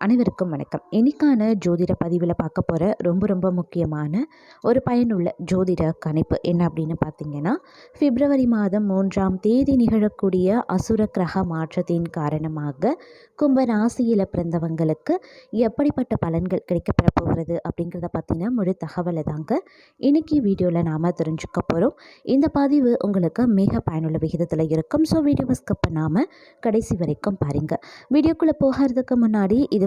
அனைவருக்கும் வணக்கம். இன்னைக்கான ஜோதிட பதிவில் பார்க்க போகிற ரொம்ப ரொம்ப முக்கியமான ஒரு பயனுள்ள ஜோதிட கணிப்பு என்ன அப்படின்னு பார்த்தீங்கன்னா பிப்ரவரி மாதம் மூன்றாம் தேதி நிகழக்கூடிய அசுர கிரக மாற்றத்தின் காரணமாக கும்ப ராசியில் பிறந்தவங்களுக்கு எப்படிப்பட்ட பலன்கள் கிடைக்கப்பெற போகிறது அப்படிங்கிறத பற்றின முழு தகவலை தாங்க இன்னைக்கு வீடியோவில் நாம் தெரிஞ்சுக்க போகிறோம் இந்த பதிவு உங்களுக்கு மிக பயனுள்ள விகிதத்தில் இருக்கும். ஸோ வீடியோவை ஸ்கிப் பண்ணாமல் கடைசி வரைக்கும் பாருங்கள் வீடியோக்குள்ளே போகிறதுக்கு முன்னாடி இது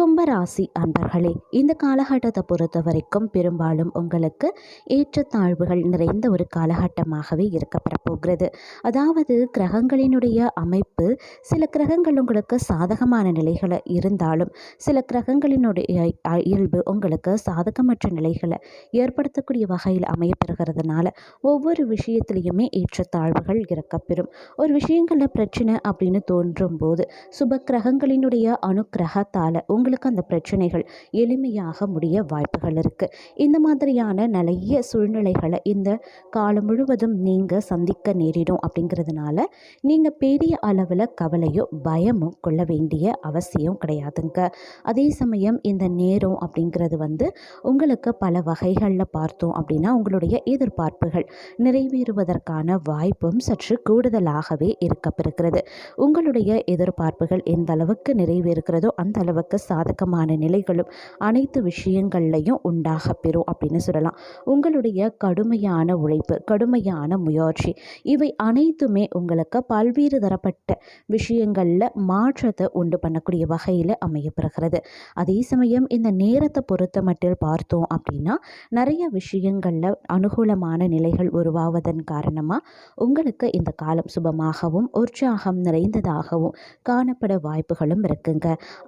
கும்பராசி அன்பர்களே இந்த காலகட்டத்தை பொறுத்த வரைக்கும் பெரும்பாலும் உங்களுக்கு ஏற்றத்தாழ்வுகள் நிறைந்த ஒரு காலகட்டமாகவே இருக்கப்பெற போகிறது. அதாவது கிரகங்களினுடைய அமைப்பு சில கிரகங்கள் உங்களுக்கு சாதகமான நிலைகளை இருந்தாலும் சில கிரகங்களினுடைய இயல்பு உங்களுக்கு சாதகமற்ற நிலைகளை ஏற்படுத்தக்கூடிய வகையில் அமையப்பெறுகிறதுனால ஒவ்வொரு விஷயத்திலையுமே ஏற்றத்தாழ்வுகள் இருக்கப்பெறும். ஒரு விஷயங்களில் பிரச்சனை அப்படின்னு தோன்றும் போது சுப கிரகங்களினுடைய அனுக்கிரகத்தால் உங்களுக்கு அந்த பிரச்சனைகள் எளிமையாக முடிய வாய்ப்புகள் இருக்குது இந்த மாதிரியான நிறைய சூழ்நிலைகளை இந்த காலம் முழுவதும் நீங்கள் சந்திக்க நேரிடும் அப்படிங்கிறதுனால நீங்கள் பெரிய அளவில் கவலையோ பயமோ கொள்ள வேண்டிய அவசியம் கிடையாதுங்க. அதே சமயம் இந்த நேரம் அப்படிங்கிறது வந்து உங்களுக்கு பல வகைகளில் பார்த்தோம் அப்படின்னா உங்களுடைய எதிர்பார்ப்புகள் நிறைவேறுவதற்கான வாய்ப்பும் சற்று கூடுதலாகவே இருக்கப்பெறுகிறது. உங்களுடைய எதிர்பார்ப்புகள் எந்த அளவுக்கு நிறைவேறுகிறதோ அந்த அளவுக்கு சாதகமான நிலைகளும் அனைத்து விஷயங்கள்லையும் உண்டாக பெறும் அப்படின்னு சொல்லலாம். உங்களுடைய கடுமையான உழைப்பு கடுமையான முயற்சி இவை அனைத்துமே உங்களுக்கு பல்வேறு தரப்பட்ட விஷயங்களில் மாற்றத்தை உண்டு பண்ணக்கூடிய வகையில் அமையப்படுகிறது அதே சமயம் இந்த நேரத்தை பொறுத்த மட்டில் பார்த்தோம் அப்படின்னா நிறைய விஷயங்களில் அனுகூலமான நிலைகள் உருவாவதன் காரணமாக உங்களுக்கு இந்த காலம் சுபமாகவும் உற்சாகம் நிறைந்ததாகவும் காணப்பட வாய்ப்புகளும் இருக்குங்க.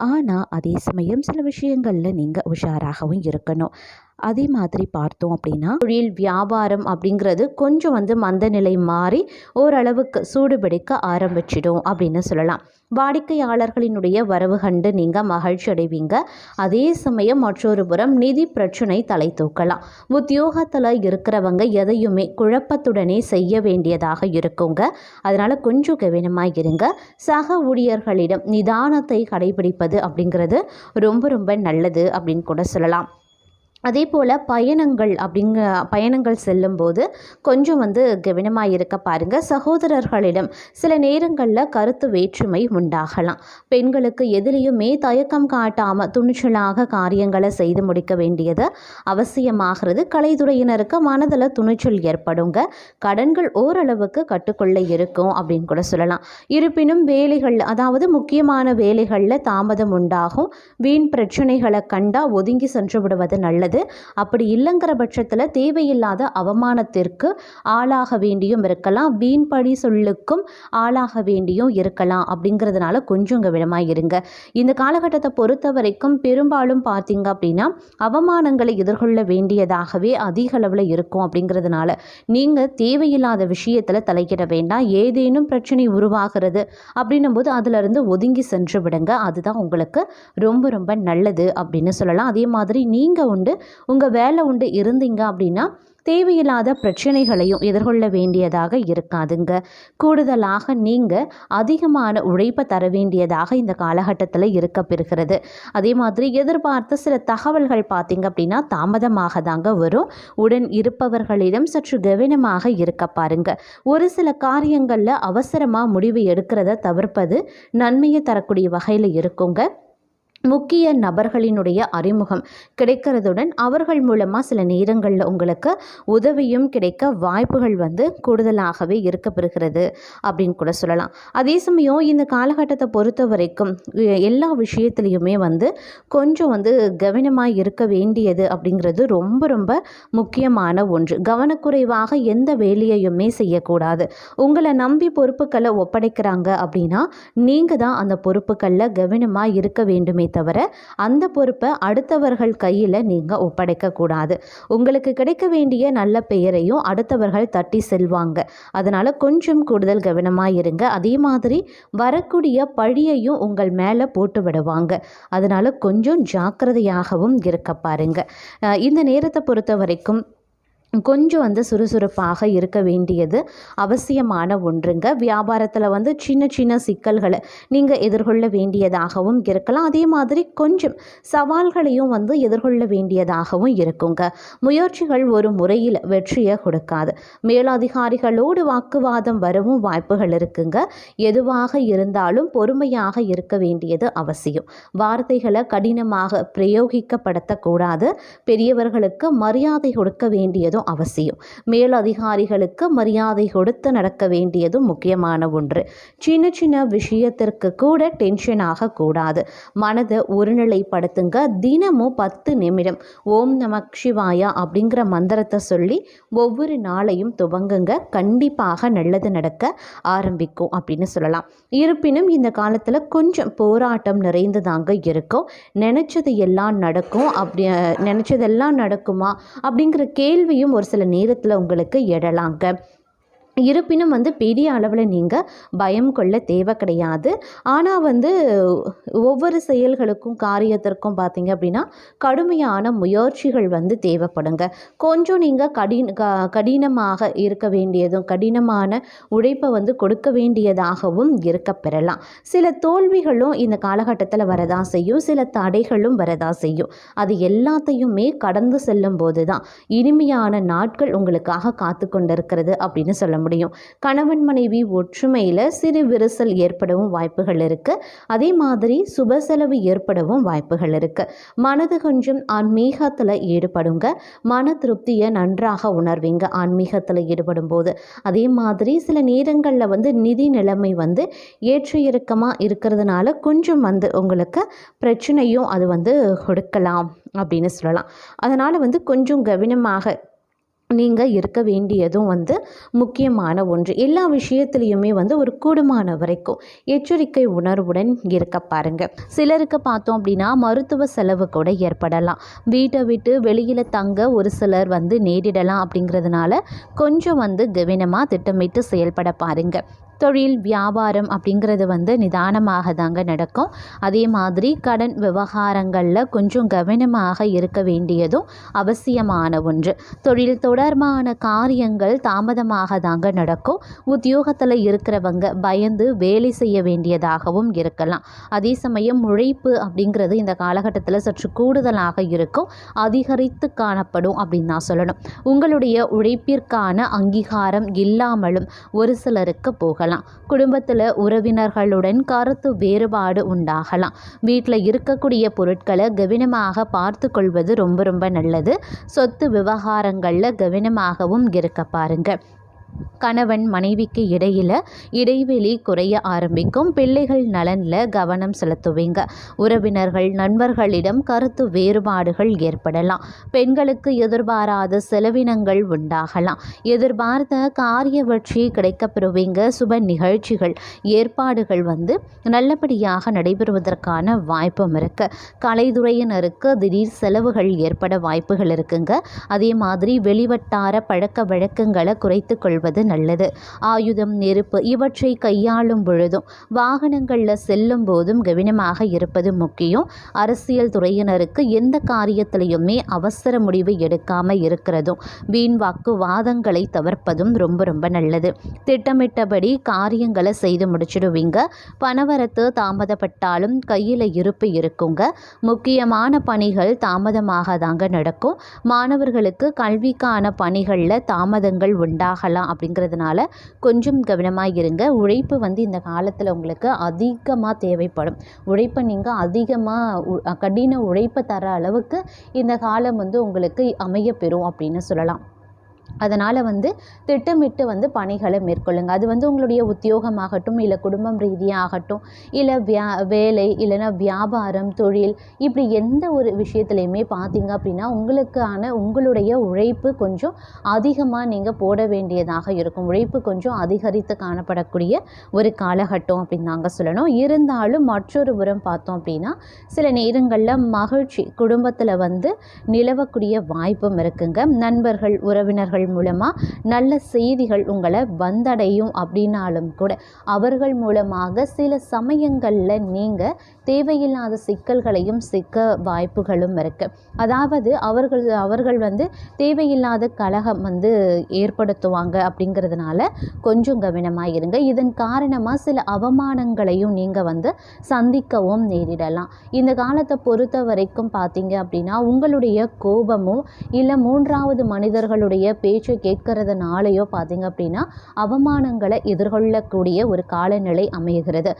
ஆனால் அதே சமயம் சில விஷயங்களில் நீங்கள் உஷாராகவும் இருக்கணும். அதே மாதிரி பார்த்தோம் அப்படின்னா தொழில் வியாபாரம் அப்படிங்கிறது கொஞ்சம் வந்து மந்த நிலை மாறி ஓரளவுக்கு சூடுபிடிக்க ஆரம்பிச்சிடும் அப்படின்னு சொல்லலாம். வாடிக்கையாளர்களினுடைய வரவு கண்டு நீங்கள் மகிழ்ச்சி அடைவீங்க. அதே சமயம் மற்றொரு புறம் நிதி பிரச்சனை தலை தூக்கலாம். உத்தியோகத்தில் இருக்கிறவங்க எதையுமே குழப்பத்துடனே செய்ய வேண்டியதாக இருக்குங்க. அதனால் கொஞ்சம் கவனமாக இருங்க. சக ஊழியர்களிடம் நிதானத்தை கடைபிடிப்பது அப்படிங்கிறது ரொம்ப ரொம்ப நல்லது அப்படின்னு கூட சொல்லலாம். அதே போல் பயணங்கள் அப்படிங்க பயணங்கள் செல்லும்போது கொஞ்சம் வந்து கவனமாக இருக்க பாருங்கள் சகோதரர்களிடம் சில நேரங்களில் கருத்து வேற்றுமை உண்டாகலாம். பெண்களுக்கு எதிலையுமே தயக்கம் காட்டாமல் துணிச்சலாக காரியங்களை செய்து முடிக்க வேண்டியது அவசியமாகிறது. கலைத்துறையினருக்கு மனதில் துணிச்சல் ஏற்படுங்க. கடன்கள் ஓரளவுக்கு கட்டுக்குள்ள இருக்கும் அப்படின்னு கூட சொல்லலாம். இருப்பினும் வேலைகள் அதாவது முக்கியமான வேலைகளில் தாமதம் உண்டாகும். வீண் பிரச்சனைகளை கண்டா ஒதுங்கி சென்று விடுவது நல்லது. நல்லது அப்படி இல்லைங்கிற பட்சத்தில் தேவையில்லாத அவமானத்திற்கு ஆளாக வேண்டியும் இருக்கலாம். வீண்படி சொல்லுக்கும் ஆளாக வேண்டியும் இருக்கலாம். அப்படிங்கிறதுனால கொஞ்சம் கவனமாக இருங்க. இந்த காலகட்டத்தை பொறுத்த வரைக்கும் பெரும்பாலும் பார்த்தீங்க அப்படின்னா அவமானங்களை எதிர்கொள்ள வேண்டியதாகவே அதிக அளவில் இருக்கும் அப்படிங்கிறதுனால நீங்கள் தேவையில்லாத விஷயத்தில் தலையிட வேண்டாம். ஏதேனும் பிரச்சனை உருவாகிறது அப்படின்னும் போது அதிலிருந்து ஒதுங்கி சென்று விடுங்க. அதுதான் உங்களுக்கு ரொம்ப ரொம்ப நல்லது அப்படின்னு சொல்லலாம். அதே மாதிரி நீங்கள் உண்டு உங்கள் வேலை உண்டு இருந்தீங்க அப்படின்னா தேவையில்லாத பிரச்சனைகளையும் எதிர்கொள்ள வேண்டியதாக இருக்காதுங்க. கூடுதலாக நீங்கள் அதிகமான உழைப்பை தர வேண்டியதாக இந்த காலகட்டத்தில் இருக்கப்பெறுகிறது அதே மாதிரி எதிர்பார்த்த சில தகவல்கள் பார்த்திங்க அப்படின்னா தாமதமாக தாங்க வரும். உடன் இருப்பவர்களிடம் சற்று கவனமாக இருக்க பாருங்க. ஒரு சில காரியங்களில் அவசரமாக முடிவு எடுக்கிறத தவிர்ப்பது நன்மையை தரக்கூடிய வகையில் இருக்குங்க. முக்கிய நபர்களினுடைய அறிமுகம் கிடைக்கிறதுடன் அவர்கள் மூலமாக சில நேரங்களில் உங்களுக்கு உதவியும் கிடைக்க வாய்ப்புகள் வந்து கூடுதலாகவே இருக்கப்பெறுகிறது அப்படின்னு கூட சொல்லலாம். அதே சமயம் இந்த காலகட்டத்தை பொறுத்த வரைக்கும் எல்லா விஷயத்துலையுமே வந்து கொஞ்சம் வந்து கவனமாக இருக்க வேண்டியது அப்படிங்கிறது ரொம்ப ரொம்ப முக்கியமான ஒன்று. கவனக்குறைவாக எந்த வேலையையுமே செய்யக்கூடாது. உங்களை நம்பி பொறுப்புகளை ஒப்படைக்கிறாங்க அப்படின்னா நீங்கள் தான் அந்த பொறுப்புகளில் கவனமாக இருக்க வேண்டுமே தவிர அந்த பொறுப்பை அடுத்தவர்கள் கையில் நீங்கள் ஒப்படைக்கக்கூடாது உங்களுக்கு கிடைக்க வேண்டிய நல்ல பெயரையும் அடுத்தவர்கள் தட்டி செல்வாங்க. அதனால் கொஞ்சம் கூடுதல் கவனமாக இருங்க. அதே மாதிரி வரக்கூடிய பழியையும் உங்கள் மேலே போட்டு விடுவாங்க. அதனால் கொஞ்சம் ஜாக்கிரதையாகவும் இருக்க பாருங்கள் இந்த நேரத்தை பொறுத்த வரைக்கும் கொஞ்சம் வந்து சுறுசுறுப்பாக இருக்க வேண்டியது அவசியமான ஒன்றுங்க. வியாபாரத்தில் வந்து சின்ன சின்ன சிக்கல்களை நீங்கள் எதிர்கொள்ள வேண்டியதாகவும் இருக்கலாம். அதே மாதிரி கொஞ்சம் சவால்களையும் வந்து எதிர்கொள்ள வேண்டியதாகவும் இருக்குங்க. முயற்சிகள் ஒரு முறையில் வெற்றியை கொடுக்காது. மேலதிகாரிகளோடு வாக்குவாதம் வரவும் வாய்ப்புகள் இருக்குங்க. எதுவாக இருந்தாலும் பொறுமையாக இருக்க வேண்டியது அவசியம். வார்த்தைகளை கடினமாக பிரயோகிக்கப்படுத்தக்கூடாது. பெரியவர்களுக்கு மரியாதை கொடுக்க வேண்டியதும் அவசியம். மேலதிகாரிகளுக்கு மரியாதை கொடுத்து நடக்க வேண்டியதும் முக்கியமான ஒன்று. சின்ன சின்ன விஷயத்திற்கு கூட டென்ஷன் ஆகக்கூடாது மனதை ஒருநிலைப்படுத்துங்க. தினமும் பத்து நிமிடம். ஓம் நமக் சிவாயா அப்படிங்கிற மந்திரத்தை சொல்லி ஒவ்வொரு நாளையும் துவங்குங்க. கண்டிப்பாக நல்லது நடக்க ஆரம்பிக்கும் அப்படின்னு சொல்லலாம். இருப்பினும் இந்த காலத்தில் கொஞ்சம் போராட்டம் நிறைந்ததாங்க இருக்கும். நினச்சது எல்லாம் நடக்கும். அப்படி நினச்சதெல்லாம் நடக்குமா அப்படிங்கிற கேள்வியும் ஒரு சில நேரத்தில் உங்களுக்கு எழலாங்க. இருப்பினும் வந்து பெரிய அளவில் நீங்கள் பயம் கொள்ள தேவை கிடையாது. ஆனால் வந்து ஒவ்வொரு செயல்களுக்கும் காரியத்திற்கும் பார்த்தீங்க அப்படின்னா கடுமையான முயற்சிகள் வந்து தேவைப்படுங்க. கொஞ்சம் நீங்கள் கடின க கடினமாக இருக்க வேண்டியதும் கடினமான உழைப்பை வந்து கொடுக்க வேண்டியதாகவும் இருக்க பெறலாம். சில தோல்விகளும் இந்த காலகட்டத்தில் வரதான் செய்யும். சில தடைகளும் வரதான் செய்யும். அது எல்லாத்தையுமே கடந்து செல்லும் போது தான் இனிமையான நாட்கள் உங்களுக்காக காத்து கொண்டிருக்கிறது அப்படின்னு சொல்ல முடியும். கணவன் மனைவி ஒற்றுமையில் சிறு விரிசல் ஏற்படவும் வாய்ப்புகள் இருக்குது அதே மாதிரி சுப செலவு ஏற்படவும் வாய்ப்புகள் இருக்குது மனது கொஞ்சம் ஆன்மீகத்தில் ஈடுபடுங்க. மன திருப்தியை நன்றாக உணர்வீங்க. ஆன்மீகத்தில் ஈடுபடும் போது அதே மாதிரி சில நேரங்களில் வந்து நிதி நிலைமை வந்து ஏற்ற இறக்கமாக இருக்கிறதுனால கொஞ்சம் வந்து உங்களுக்கு பிரச்சனையும் அது வந்து கொடுக்கலாம் அப்படின்னு சொல்லலாம். அதனால் வந்து கொஞ்சம் கவனமாக நீங்கள் இருக்க வேண்டியதும் வந்து முக்கியமான ஒன்று. எல்லா விஷயத்துலேயுமே வந்து ஒரு கூடுமான வரைக்கும் எச்சரிக்கை உணர்வுடன் இருக்க பாருங்கள் சிலருக்கு பார்த்தோம் அப்படின்னா மருத்துவ செலவு கூட ஏற்படலாம். வீட்டை விட்டு வெளியில் தங்க ஒரு சிலர் வந்து நேரிடலாம் அப்படிங்கிறதுனால கொஞ்சம் வந்து கவனமாக திட்டமிட்டு செயல்பட பாருங்கள் தொழில் வியாபாரம் அப்படிங்கிறது வந்து நிதானமாக தாங்க நடக்கும். அதே மாதிரி கடன் விவகாரங்களில் கொஞ்சம் கவனமாக இருக்க வேண்டியதும் அவசியமான ஒன்று. தொழில் தொடர்பான காரியங்கள் தாமதமாக தாங்க நடக்கும். உத்தியோகத்தில் இருக்கிறவங்க பயந்து வேலை செய்ய வேண்டியதாகவும் இருக்கலாம். அதே சமயம் உழைப்பு அப்படிங்கிறது இந்த காலகட்டத்தில் சற்று கூடுதலாக இருக்கும். அதிகரித்து காணப்படும் அப்படின்னு நான் சொல்லணும். உங்களுடைய உழைப்பிற்கான அங்கீகாரம் இல்லாமலும் ஒரு சிலருக்கு போகலாம். குடும்பத்தில் உறவினர்களுடன் கருத்து வேறுபாடு உண்டாகலாம். வீட்டில் இருக்கக்கூடிய பொருட்களை கவனமாக பார்த்து கொள்வது ரொம்ப ரொம்ப நல்லது. சொத்து விவகாரங்களில் கவனமாகவும் இருக்க பாருங்க. கணவன் மனைவிக்கு இடையில் இடைவெளி குறைய ஆரம்பிக்கும். பிள்ளைகள் நலனில் கவனம் செலுத்துவீங்க. உறவினர்கள் நண்பர்களிடம் கருத்து வேறுபாடுகள் ஏற்படலாம். பெண்களுக்கு எதிர்பாராத செலவினங்கள் உண்டாகலாம். எதிர்பார்த்த காரிய வெற்றி கிடைக்கப்பெறுவீங்க. சுப நிகழ்ச்சிகள் ஏற்பாடுகள் வந்து நல்லபடியாக நடைபெறுவதற்கான வாய்ப்பும் இருக்கு. கலைத்துறையினருக்கு திடீர் செலவுகள் ஏற்பட வாய்ப்புகள் இருக்குங்க. அதே மாதிரி வெளிவட்டார பழக்க வழக்கங்களை குறைத்து கொள்வது நல்லது. ஆயுதம் நெருப்பு இவற்றை கையாளும் பொழுதும் வாகனங்களில் செல்லும் போதும் கவனமாக இருப்பது முக்கியம். அரசியல் துறையினருக்கு எந்த காரியத்திலையுமே அவசர முடிவு எடுக்காம இருக்கிறதும் வீண் வாக்குவாதங்களை தவிர்ப்பதும் ரொம்ப ரொம்ப நல்லது. திட்டமிட்டபடி காரியங்களை செய்து முடிச்சிடுவீங்க. பணவரத்து தாமதப்பட்டாலும் கையில் இருப்பு இருக்குங்க. முக்கியமான பணிகள் தாமதமாக தாங்க நடக்கும். மாணவர்களுக்கு கல்விக்கான பணிகளில் தாமதங்கள் உண்டாகலாம். அப்படிங்கிறதுனால கொஞ்சம் கவனமாக இருங்க. உழைப்பு வந்து இந்த காலத்தில் உங்களுக்கு அதிகமாக தேவைப்படும். உழைப்பை நீங்கள் அதிகமாக கடின உழைப்பை தர அளவுக்கு இந்த காலம் வந்து உங்களுக்கு அமைய பெறும் அப்படின்னு சொல்லலாம். அதனால் வந்து திட்டமிட்டு வந்து பணிகளை மேற்கொள்ளுங்க. அது வந்து உங்களுடைய உத்தியோகமாகட்டும் இல்லை குடும்பம் ரீதியாகட்டும் இல்லை வியா வேலை இல்லைன்னா வியாபாரம் தொழில் இப்படி எந்த ஒரு விஷயத்துலையுமே பார்த்தீங்க அப்படின்னா உங்களுக்கான உங்களுடைய உழைப்பு கொஞ்சம் அதிகமாக நீங்கள் போட வேண்டியதாக இருக்கும். உழைப்பு கொஞ்சம் அதிகரித்து காணப்படக்கூடிய ஒரு காலகட்டம் அப்படின்னு தாங்க சொல்லணும். இருந்தாலும் மற்றொரு புறம் பார்த்தோம் அப்படின்னா சில நேரங்களில் மகிழ்ச்சி குடும்பத்தில் வந்து நிலவக்கூடிய வாய்ப்பும் இருக்குங்க. நண்பர்கள் உறவினர்கள் மூலமாக நல்ல செய்திகள் உங்களை வந்தடையும் அப்படின்னாலும் கூட அவர்கள் மூலமாக சில சமயங்களில் நீங்கள் தேவையில்லாத சிக்கல்களையும் சிக்க வாய்ப்புகளும் இருக்குது அதாவது அவர்கள் அவர்கள் வந்து தேவையில்லாத கலகம் வந்து ஏற்படுத்துவாங்க அப்படிங்கிறதுனால கொஞ்சம் கவனமாக இருங்க. இதன் காரணமாக சில அவமானங்களையும் நீங்கள் வந்து சந்திக்கவும் நேரிடலாம். இந்த காலத்தை பொறுத்த வரைக்கும் பார்த்தீங்க அப்படின்னா உங்களுடைய கோபமோ இல்லை மூன்றாவது மனிதர்களுடைய பேச்சை கேட்கறதுனாலையோ பார்த்தீங்க அப்படின்னா அவமானங்களை எதிர்கொள்ளக்கூடிய ஒரு காலநிலை அமைகிறது.